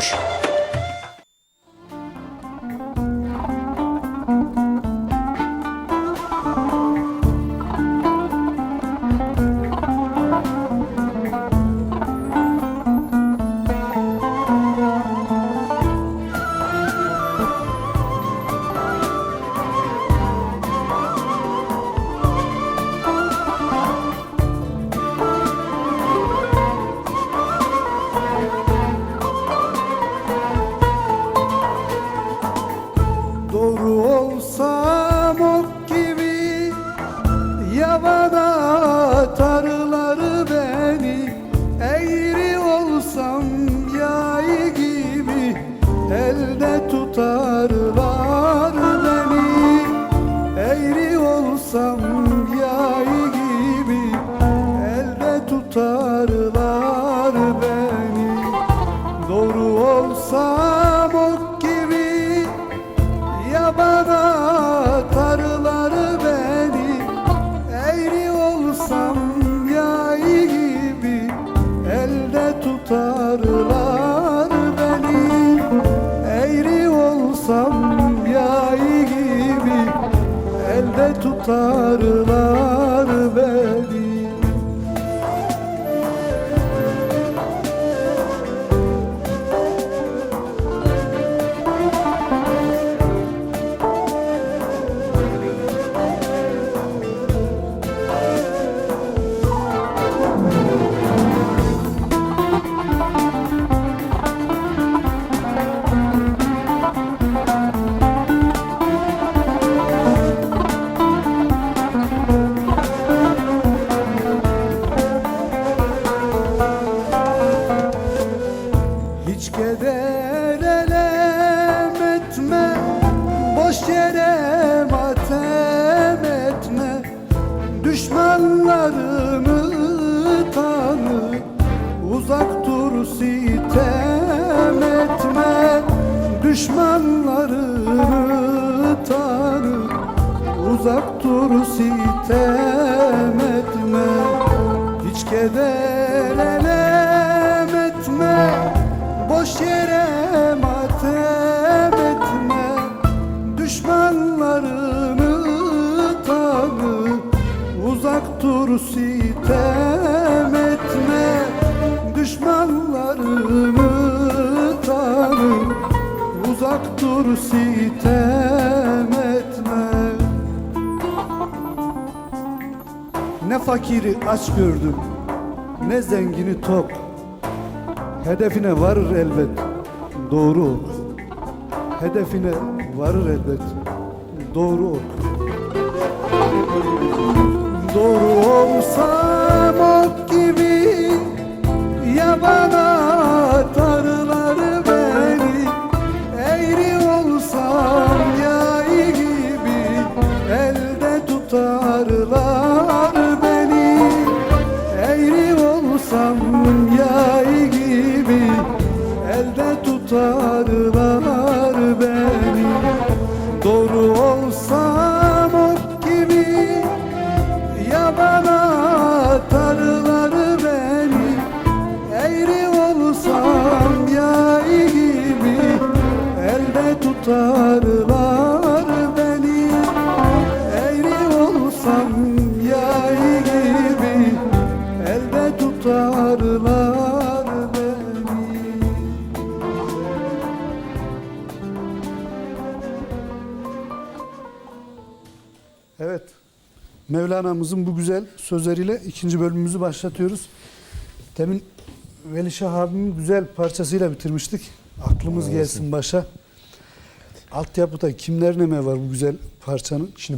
sunuyor. Tutarlar beni. Eğri olsam yay gibi Elde tutarlar beni. Doğru olsam ok gibi Yabana tarıları beni. Eğri olsam yay gibi Elde tutarlar olsam yay gibi Elde tutarlar beni sitem etme Düşmanlarını tanı Uzak dur sitem etme Hiç keder etme. Boş yere matem etme Düşmanlarını tanı Uzak dur sitem Düşmanlarını tanı Uzak dur sitem etme. Ne fakiri aç gördüm Ne zengini tok. Hedefine varır elbet Doğru ok. Hedefine varır elbet Doğru ok tutarlar beni Evet. Mevlana'mızın bu güzel sözleriyle ikinci bölümümüzü başlatıyoruz. Demin Velişah abimin güzel parçasıyla bitirmiştik. Aklımız gelsin başa. Altyapıda kimlerin emeği var bu güzel parçanın? Şimdi